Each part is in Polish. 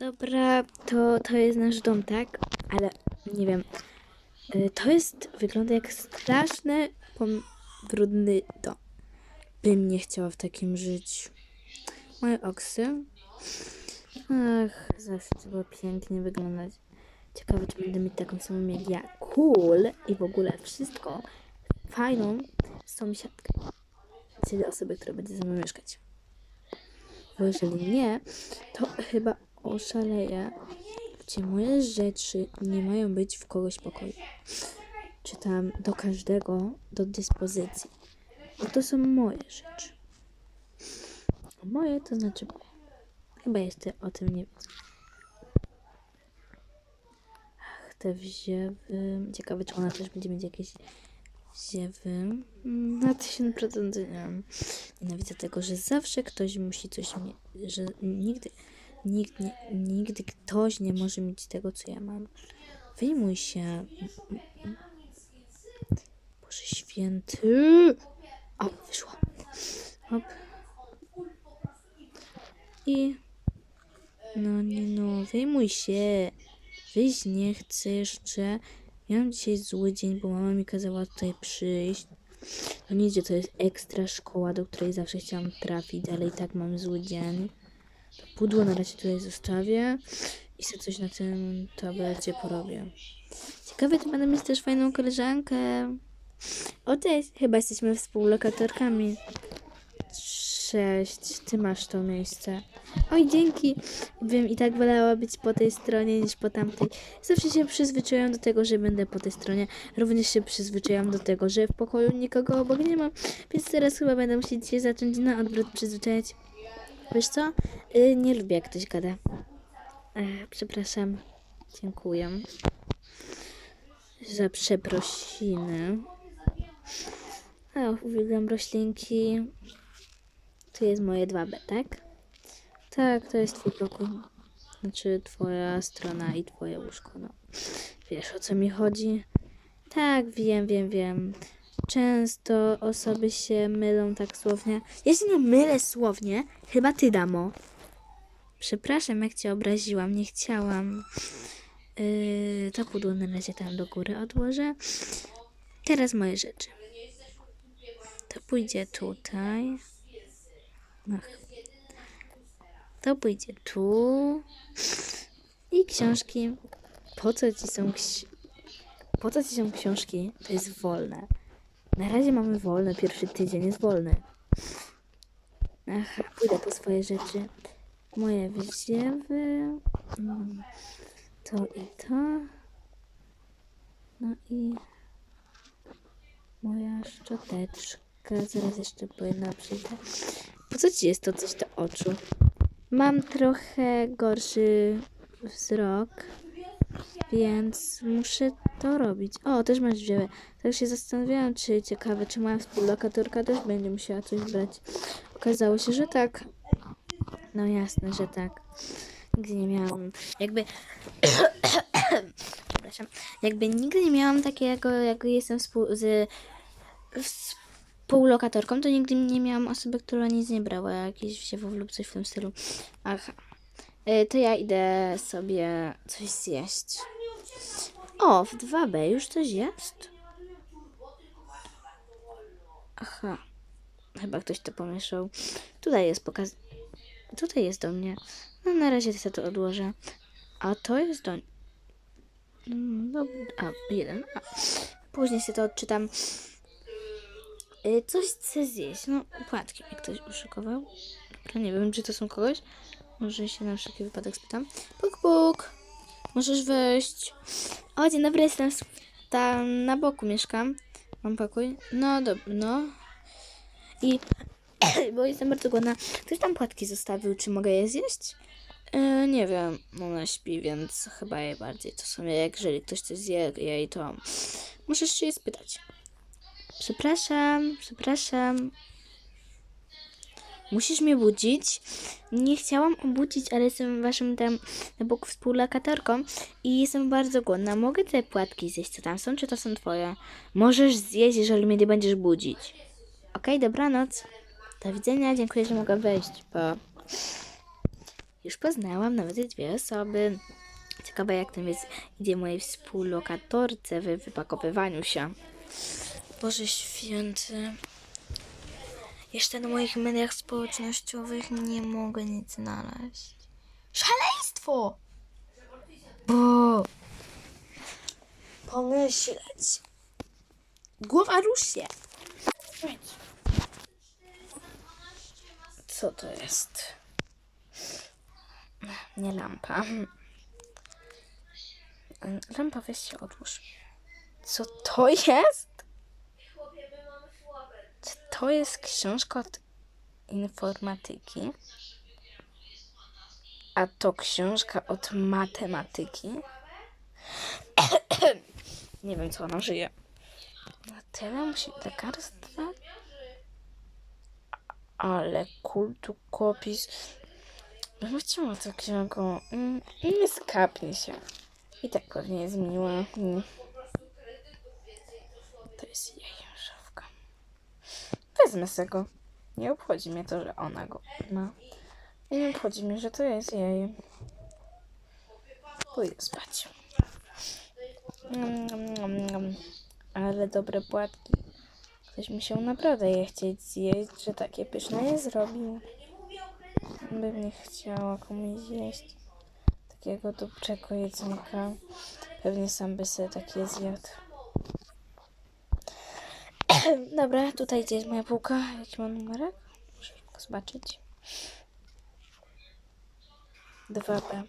Dobra, to, to jest nasz dom, tak? Ale nie wiem. Y, To jest, wygląda jak straszny, brudny dom. Bym nie chciała w takim żyć. Moje oksy. Ach, zawsze było pięknie wyglądać. Ciekawe, czy będę mieć taką samą jak ja. Cool i w ogóle wszystko. Fajną sąsiadkę. Czyli osobę, która będzie ze mną mieszkać. Bo jeżeli nie, to chyba oszaleję, gdzie moje rzeczy nie mają być w kogoś pokoju. Czy tam do każdego do dyspozycji. Bo to są moje rzeczy. Moje to znaczy moje. Chyba jeszcze o tym nie wiedzą. Ach, te wziewy. Ciekawe, czy ona też będzie mieć jakieś wziewy. Na 1000% nie wiem. Nienawidzę tego, że zawsze ktoś musi coś mieć. Że nigdy, nikt nie, nigdy ktoś nie może mieć tego, co ja mam. Wyjmuj się. Boże święty. O, wyszło. Hop. I. No nie no, wyjmuj się. Wyjść nie chcę jeszcze. Miałam dzisiaj zły dzień, bo mama mi kazała tutaj przyjść. No nic, że to jest ekstra szkoła, do której zawsze chciałam trafić, ale i tak mam zły dzień. Pudło na razie tutaj zostawię i sobie coś na tym tablecie porobię. Ciekawe, czy będę mieć też fajną koleżankę. O, cześć, chyba jesteśmy współlokatorkami. Cześć, ty masz to miejsce. Oj, dzięki. Wiem, i tak wolała być po tej stronie niż po tamtej. Zawsze się przyzwyczaiłam do tego, że będę po tej stronie. Również się przyzwyczaiłam do tego, że w pokoju nikogo obok nie mam. Więc teraz chyba będę musieć się zacząć na odwrót przyzwyczajać. Wiesz co? Y, nie lubię, jak ktoś gada. Ech, przepraszam. Dziękuję. Za przeprosiny. O, uwielbiam roślinki. Tu jest moje 2B, tak? Tak, to jest twój pokój. Znaczy twoja strona i twoje łóżko, no. Wiesz o co mi chodzi? Tak, wiem, wiem, wiem. Często osoby się mylą tak słownie. Ja się nie mylę słownie. Chyba ty, damo. Przepraszam, jak cię obraziłam. Nie chciałam. Yy, to pudło na razie tam do góry odłożę. Teraz moje rzeczy. To pójdzie tutaj. Ach. To pójdzie tu. I książki. Po co ci są Po co ci są książki? To jest wolne. Na razie mamy wolne. Pierwszy tydzień jest wolny. Aha, pójdę po swoje rzeczy. Moje wyziewy. Mm, To i to. No i moja szczoteczka. Zaraz jeszcze po jedna przyjdę. Po co ci jest to coś do oczu? Mam trochę gorszy wzrok, więc muszę to robić. O, też masz wzięły. Tak się zastanawiałam, czy ciekawe, czy moja współlokatorka też będzie musiała coś brać. Okazało się, że tak. No jasne, że tak. Nigdy nie miałam, jakby... Przepraszam. Jakby nigdy nie miałam takiego, jak jestem współ... z współlokatorką, to nigdy nie miałam osoby, która nic nie brała, jakiś wsiewów lub coś w tym stylu. Aha. Y, To ja idę sobie coś zjeść. O, w 2B już coś jest? Aha. Chyba ktoś to pomieszał. Tutaj jest pokaz... Tutaj jest do mnie. No na razie sobie to odłożę. A to jest do... No, a, jeden. A. Później sobie to odczytam. Y, Coś chcę zjeść. No, płatki mi ktoś uszykował. Nie wiem, czy to są kogoś. Może się na wszelki wypadek spytam. Puk, puk. Możesz wejść. O, dzień dobry, jestem tam na boku mieszkam. Mam pokój. No, dobra, no. I, bo jestem bardzo głodna. Ktoś tam płatki zostawił, czy mogę je zjeść? E, nie wiem, ona śpi, więc chyba jej bardziej to są, jak jeżeli ktoś coś zje jej, to musisz się jej spytać. Przepraszam, przepraszam. Musisz mnie budzić. Nie chciałam obudzić, ale jestem waszym tam na boku współlokatorką i jestem bardzo głodna. Mogę te płatki zjeść, co tam są, czy to są twoje? Możesz zjeść, jeżeli mnie nie będziesz budzić. Okej, dobranoc. Do widzenia, dziękuję, że mogę wejść. Pa. Już poznałam nawet dwie osoby. Ciekawe jak tam jest, idzie mojej współlokatorce w wypakowywaniu się. Boże święty. Jeszcze na moich mediach społecznościowych nie mogę nic znaleźć. Szaleństwo! Bo pomyśleć. Głowa rusz się. Co to jest? Nie lampa. Lampa weź się odłóż. Co to jest? To jest książka od informatyki? A to książka od matematyki? Nie wiem, co ona żyje. Na tyle musi lekarstwa? Ale kultu kopis. Wróciła to książką. Mm, Nie skapnie się. I tak pewnie miła. Mm. To jest jej. Wezmę se go. Nie obchodzi mnie to, że ona go ma. I nie obchodzi mnie, że to jest jej. Pójdę spać. Ale dobre płatki. Ktoś mi się naprawdę je chcieć zjeść, że takie pyszne je zrobił. Bym nie chciała komuś zjeść takiego dobrego jedzonka. Pewnie sam by sobie takie zjadł. Dobra, tutaj gdzie jest moja półka? Jaki ma numerek? Muszę szybko zobaczyć. 2B.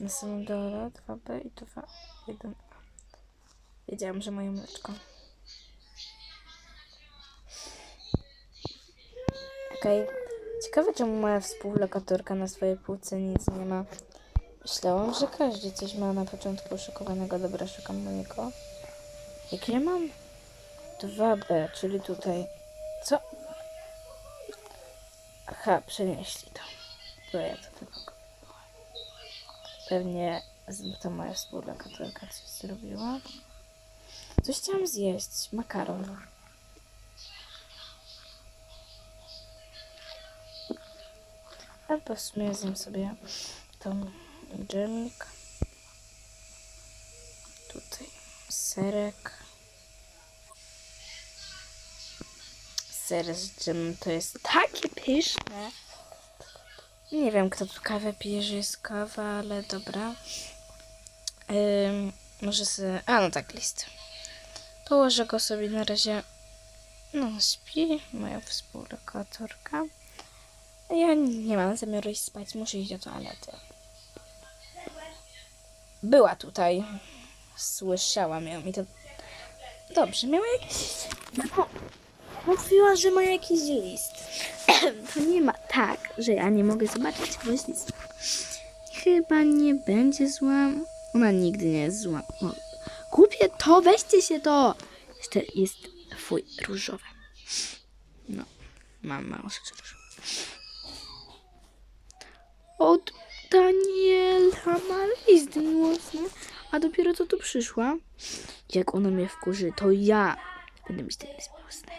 Na samym dole 2B i 2, 1A. Wiedziałam, że moje mleczko. Okej. Ciekawe, czemu moja współlokatorka na swojej półce nic nie ma. Myślałam, że każdy coś ma na początku szykowanego. Dobra, szukam mojego. Jakie mam? 2B, czyli tutaj. Co? Aha, przenieśli to. Bo ja to tylko Pewnie to moja współlokatorka coś zrobiła. Coś chciałam zjeść. Makaron. Albo w sumie zjem sobie tą dżemik. Tutaj serek. Ser z dżemem to jest takie pyszne. Nie wiem, kto tu kawę pije, że jest kawa, ale dobra. Może sobie... A, no tak, list. Położę go sobie na razie... No, śpi moja współlokatorka. Ja nie mam zamiaru iść spać, muszę iść do toalety. Była tutaj. Słyszałam ją i to... Dobrze, miała jakiś... No, mówiła, że ma jakiś list. to nie ma tak, że ja nie mogę zobaczyć czegoś listu. Chyba nie będzie zła. Ona nigdy nie jest zła. Kupię to, weźcie się to. Jeszcze jest fuj, różowe. No, mam mało rzeczy różowe. Od Daniela ma list miłosny, a dopiero co tu przyszła. Jak ona mnie wkurzy, to ja będę mieć ten list miłosny.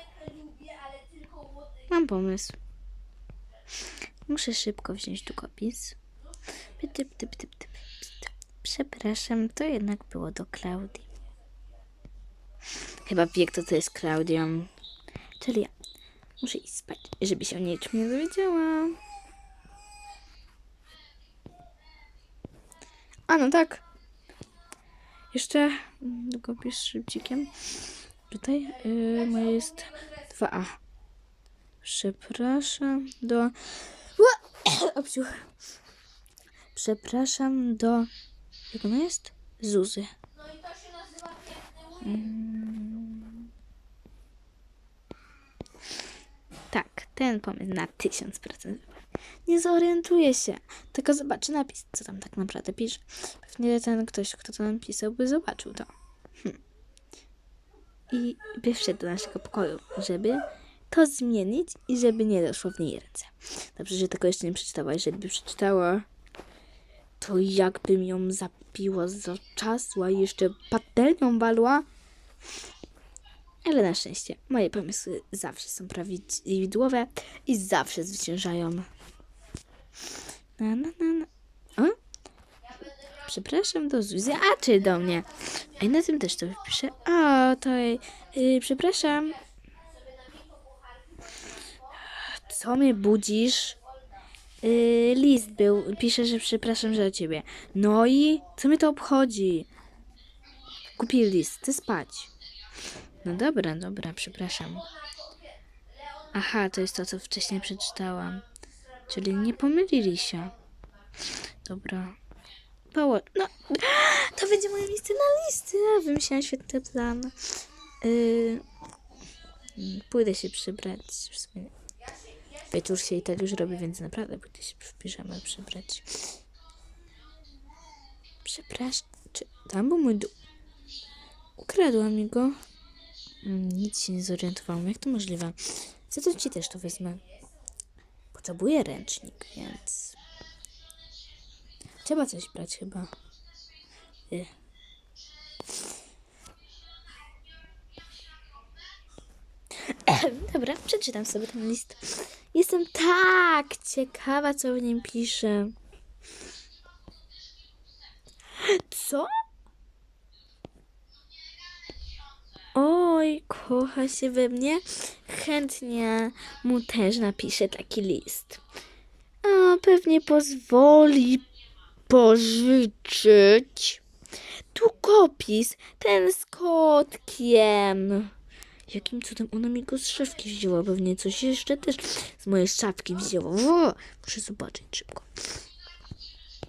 Mam pomysł. Muszę szybko wziąć długopis. Pyt. Przepraszam, to jednak było do Klaudii. Chyba wie, kto to jest Klaudią. Czyli ja. Muszę iść spać, żeby się o niczym nie dowiedziała. A no tak. Jeszcze długopis szybcikiem. Tutaj yy, moje jest 2A. Przepraszam do. Obciuch. Przepraszam do. Jak ona jest? Zuzy. Mm. Tak, ten pomysł na 1000%. Nie zorientuje się, tylko zobaczy napis, co tam tak naprawdę pisze. Pewnie ten ktoś, kto to napisał, by zobaczył to. Hm. I by wszedł do naszego pokoju, żeby to zmienić i żeby nie doszło w niej ręce. Dobrze, że tego jeszcze nie przeczytała. Jeżeli przeczytała, to jakbym ją zapiła za czasła i jeszcze patelnią walła. Ale na szczęście moje pomysły zawsze są prawidłowe i zawsze zwyciężają. Na, na, na, na. O? Przepraszam do Zuzi, a czy do mnie? A i na tym też to wpiszę. O, to yy, przepraszam. Co mnie budzisz? Yy, list był. Pisze, że przepraszam, że o ciebie. No i co mnie to obchodzi? Kupi list, chcę spać. No dobra, dobra, przepraszam. Aha, to jest to, co wcześniej przeczytałam. Czyli nie pomylili się. Dobra. Poło... No, to będzie moje miejsce na listy. Wymyśliłam świetny plan. Yy, pójdę się przybrać. W sumie wieczór się i tak już robi, więc naprawdę pójdę się w piżamę przybrać. Przepraszam. Czy tam był mój dół? Ukradła mi go. Mm, Nic się nie zorientowałam. Jak to możliwe? Za to ci też to wezmę. Potrzebuję ręcznik, więc... Trzeba coś brać chyba. Y. Dobra, przeczytam sobie ten list. Jestem tak ciekawa, co w nim pisze. Co? Oj, kocha się we mnie. Chętnie mu też napiszę taki list. A pewnie pozwoli pożyczyć. Długopis, ten z kotkiem. Jakim cudem ona mi go z szafki wzięła? Pewnie coś jeszcze też z mojej szafki wzięła. Muszę zobaczyć szybko.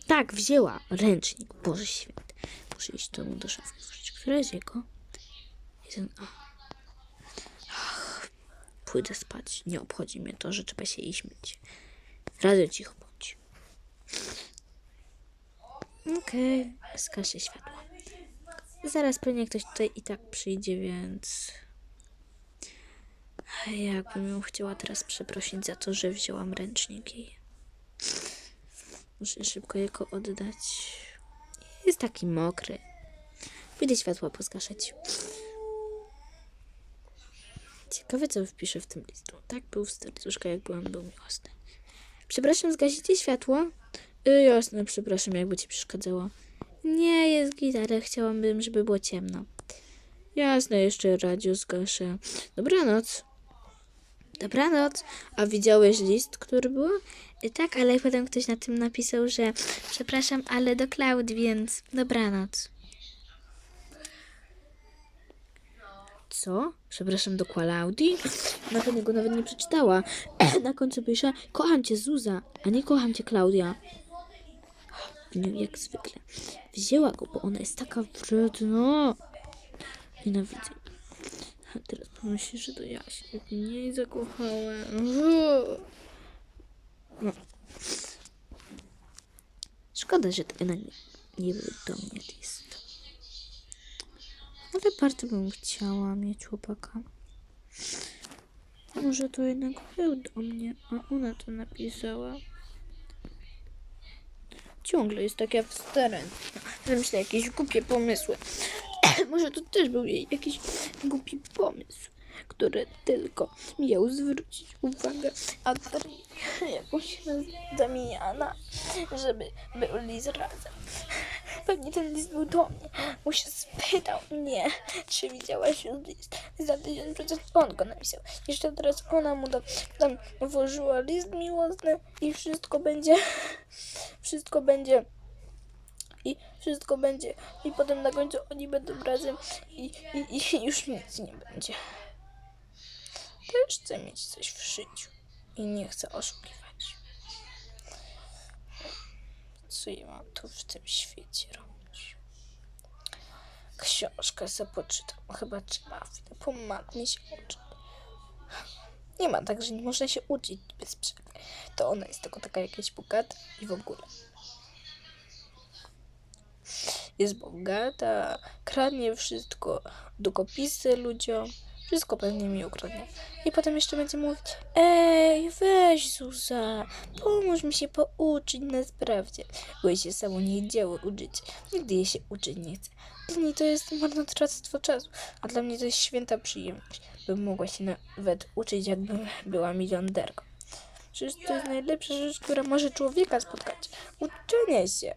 Tak, wzięła. Ręcznik. Boże święty. Muszę iść do do szafki. Która jest jego? Ach, pójdę spać. Nie obchodzi mnie to, że trzeba się iść myć. Radio cicho bądź. Okej, okay. skasie światło. Zaraz pewnie ktoś tutaj i tak przyjdzie, więc... Jakbym ją chciała teraz przeprosić za to, że wzięłam ręczniki. Muszę szybko jego oddać. Jest taki mokry. Pójdę światło pozgaszać. Ciekawe, co wpiszę w tym listu. Tak był w serduszka, jak byłam, był miłosny. Przepraszam, zgasicie światło? Y, jasne, przepraszam, jakby ci przeszkadzało. Nie, jest gitara, chciałabym, żeby było ciemno. Jasne, jeszcze radio zgaszę. Dobranoc. Dobranoc. A widziałeś list, który był? Y, Tak, ale potem ktoś na tym napisał, że przepraszam, ale do Klaud, więc dobranoc. Co? Przepraszam, do Klaudii? Nawet go nawet nie przeczytała. Na końcu pisze, kocham cię Zuza, a nie kocham cię Klaudia. Nie, jak zwykle. Wzięła go, bo ona jest taka wredna. Nienawidzę. A teraz pomyśli, że to ja się w niej zakochałem. No. Szkoda, że jednak nie, nie był do mnie list. Ale bardzo bym chciała mieć chłopaka. Może to jednak był do mnie, a ona to napisała. Ciągle jest taka wstrętna. Wymyśla jakieś głupie pomysły. Może to też był jej jakiś głupi pomysł, który tylko miał zwrócić uwagę Adri jakąś Damiana, żeby byli razem. Pewnie ten list był do mnie, bo się spytał mnie, czy widziałaś już list. Za tydzień przecież on go napisał. Jeszcze teraz ona mu do, tam włożyła list miłosny i wszystko będzie, wszystko będzie i wszystko będzie i potem na końcu oni będą razem i, i, i już nic nie będzie. Też chcę mieć coś w życiu i nie chcę oszukiwać. Co ja mam tu w tym świecie robić? Książkę sobie poczytam. Chyba trzeba się uczyć. Nie ma tak, że nie można się uczyć bez przerwy. To ona jest tylko taka jakaś bogata i w ogóle jest bogata, kradnie wszystko, długopisy ludziom, wszystko pewnie mi ukradnie. I potem jeszcze będzie mówić, ej, weź Zuza, pomóż mi się pouczyć na sprawdzie, bo jej się samo nie działo uczyć. Nigdy jej się uczyć nie chce. Dla niej to jest marnotrawstwo czasu, a dla mnie to jest święta przyjemność, bym mogła się nawet uczyć, jakbym była milionderką. Przecież to jest najlepsza rzecz, która może człowieka spotkać. Uczenie się.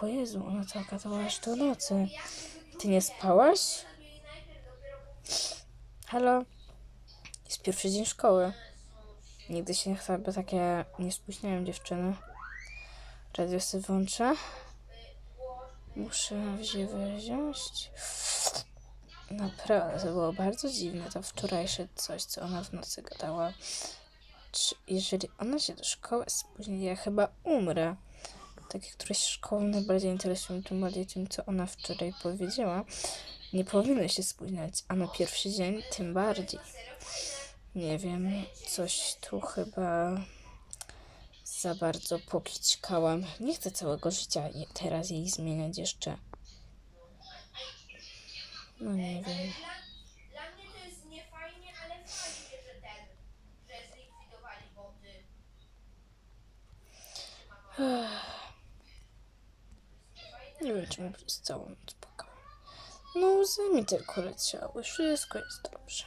Po Jezu, ona taka to aż do nocy. Ty nie spałaś? Halo? Jest pierwszy dzień szkoły. Nigdy się chyba takie nie spóźniają dziewczyny. Radio sobie włączę. Muszę wziąć. Naprawdę, to było bardzo dziwne. To wczorajsze coś, co ona w nocy gadała. Czy jeżeli ona się do szkoły spóźni, ja chyba umrę. Takie któreś szkoły najbardziej interesują tym bardziej tym, co ona wczoraj powiedziała. Nie powinny się spóźniać, a na pierwszy dzień tym bardziej. Nie wiem, coś tu chyba za bardzo pokićkałam. Nie chcę całego życia teraz jej zmieniać jeszcze. No nie wiem. Dla, dla mnie to jest niefajnie, ale fajnie, że ten, że zlikwidowali boty. Nie wiem, całą noc płakałam. No łzy mi tylko leciały. Wszystko jest dobrze.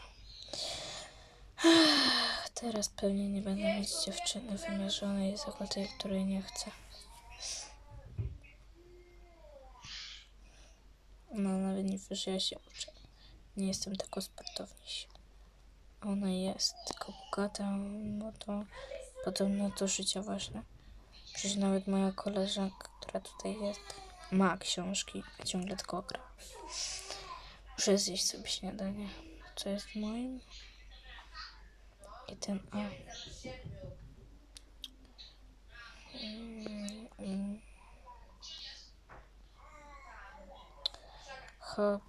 Teraz pewnie nie będę mieć dziewczyny wymierzonej za tej, której nie chcę. No nawet nie wiesz, ja się uczę. Nie jestem tylko sportowniejsza. A Ona jest tylko bogata, no to podobno to życie ważne. Przecież nawet moja koleżanka, która tutaj jest, ma książki, a ciągle tylko gra. Muszę zjeść sobie śniadanie. Co jest moim? I ten A. Hop,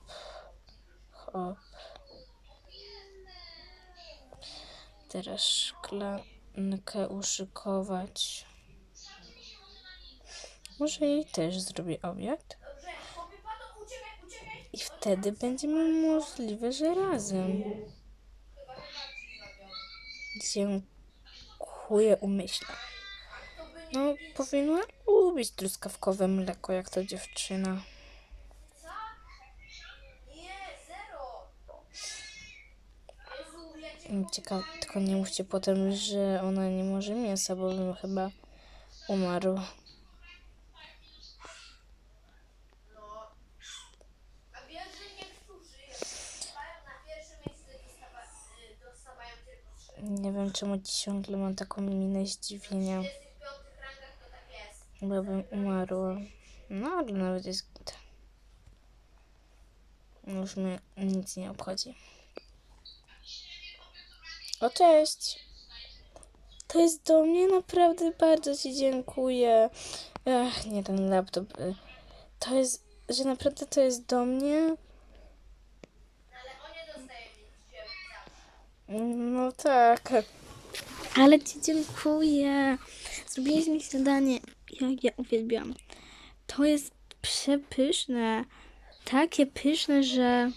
hop. Teraz szklankę uszykować. Może jej też zrobię obiad? I wtedy będziemy możliwe, że razem. Dziękuję umyślnie. No, powinna lubić truskawkowe mleko, jak to dziewczyna. Ciekawe, tylko nie mówcie potem, że ona nie może mięsa, bo bym chyba umarł. No. A wiesz, że niektórzy mają na pierwsze miejsce dostawa, y, dostawają tylko trzy. Nie wiem, czemu ciągle mam taką minę zdziwienia, W 25 rangach to jest. bo bym umarła. No, ale nawet jest git. Już mnie nic nie obchodzi. O, cześć! To jest do mnie, naprawdę bardzo Ci dziękuję. Ach, nie ten laptop. y, To jest, że naprawdę to jest do mnie. No, ale on nie dostaje nic cię za No tak. Ale Ci dziękuję. Zrobiłeś mi śniadanie, jak ja uwielbiam. To jest przepyszne. Takie pyszne, że...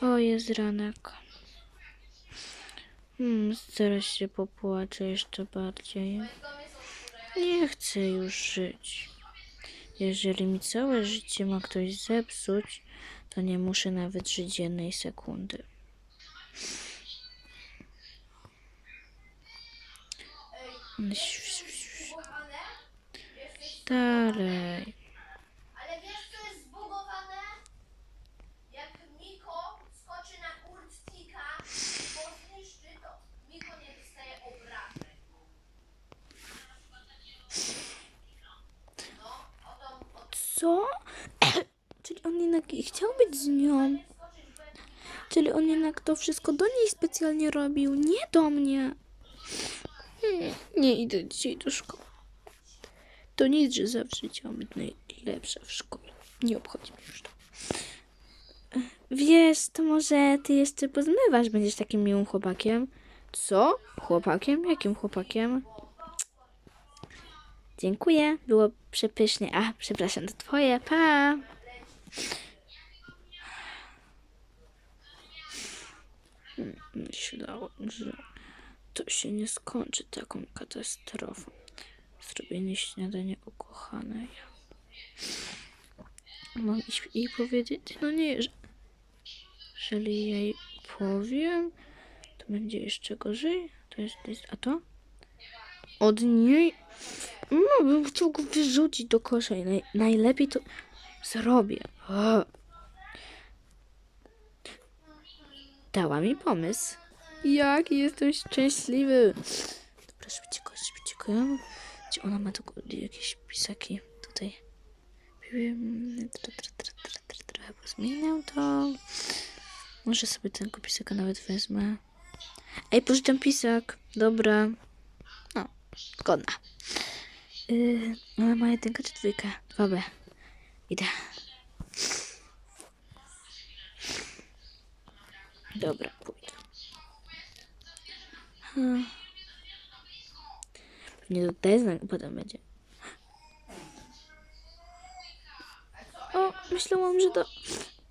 O, jest ranek. Hmm, zaraz się popłaczę jeszcze bardziej. Nie chcę już żyć. Jeżeli mi całe życie ma ktoś zepsuć, to nie muszę nawet żyć jednej sekundy. zbugowane. Jesteś... Dalej. Ale wiesz, co jest zbugowane? Jak Miko skoczy na kurtka i go zniszczy, to Miko nie dostaje obrażeń. No, o Co? Czyli on jednak chciał być z nią. Czyli on jednak to wszystko do niej specjalnie robił, nie do mnie. Hmm, nie idę dzisiaj do szkoły. To nic, że zawsze chciałam być najlepsza w szkole. Nie obchodzi mnie już to. Wiesz, to może ty jeszcze pozmywasz, będziesz takim miłym chłopakiem. Co? Chłopakiem? Jakim chłopakiem? Dziękuję, było przepysznie. A, przepraszam, to twoje, pa! Myślałem, że to się nie skończy taką katastrofą. Zrobienie śniadania ukochanej. Mam jej powiedzieć? No nie, że... jeżeli jej powiem, to będzie jeszcze gorzej. To jest list, a to? Od niej? No, bym chciał go wyrzucić do kosza naj, najlepiej to zrobię. O. Dała mi pomysł. Jak jestem szczęśliwy. Dobra, szybciutko, szybciutko. Gdzie ona ma tu jakieś pisaki tutaj. Trochę pozmieniam to. Może sobie tego pisaka nawet wezmę. Ej, pożyczam pisak. Dobra. No, zgodna. Yy, ona ma jedynkę czy dwójkę? 2B. Idę. Dobra. Hmm. Pewnie dodaję znak, potem będzie. O, myślałam, że to...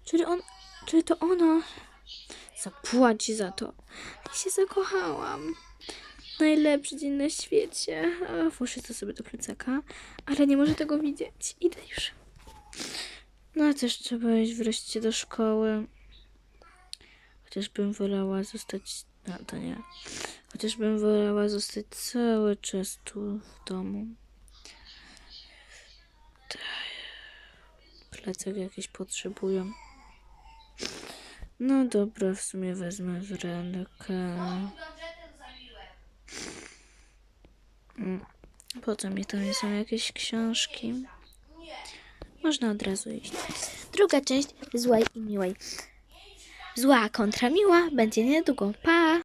Czyli on... Czyli to ona zapłaci za to. Ja się zakochałam. Najlepszy dzień na świecie. Włożę to sobie do plecaka, ale nie może tego widzieć. Idę już. No też trzeba iść wreszcie do szkoły. Chociaż bym wolała zostać... No to nie. Chociaż bym wolała zostać cały czas tu w domu. Plecak jakiś potrzebują. No dobra, w sumie wezmę w rękę. Gadżetem zabiłem. Mm. Po co mi tam są jakieś książki? Można od razu iść. Druga część złej i miłej. Zła kontra miła będzie niedługo. Pa!